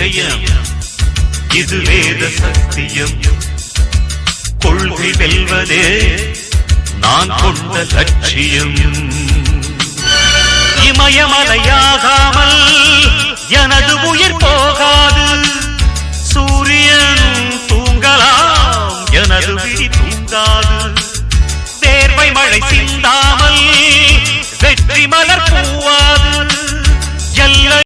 நிச்சயம் இது வேத சத்தியம். கொள்கை வெல்வதே நான் கொண்ட லட்சியம். இமயமலையாகாமல் எனது உயிர் போகாது. சூரியன் தூங்கலாம் எனது விழி தூங்காது. தேர்வை மழை சிந்தாமல் வெற்றி மலர் பூ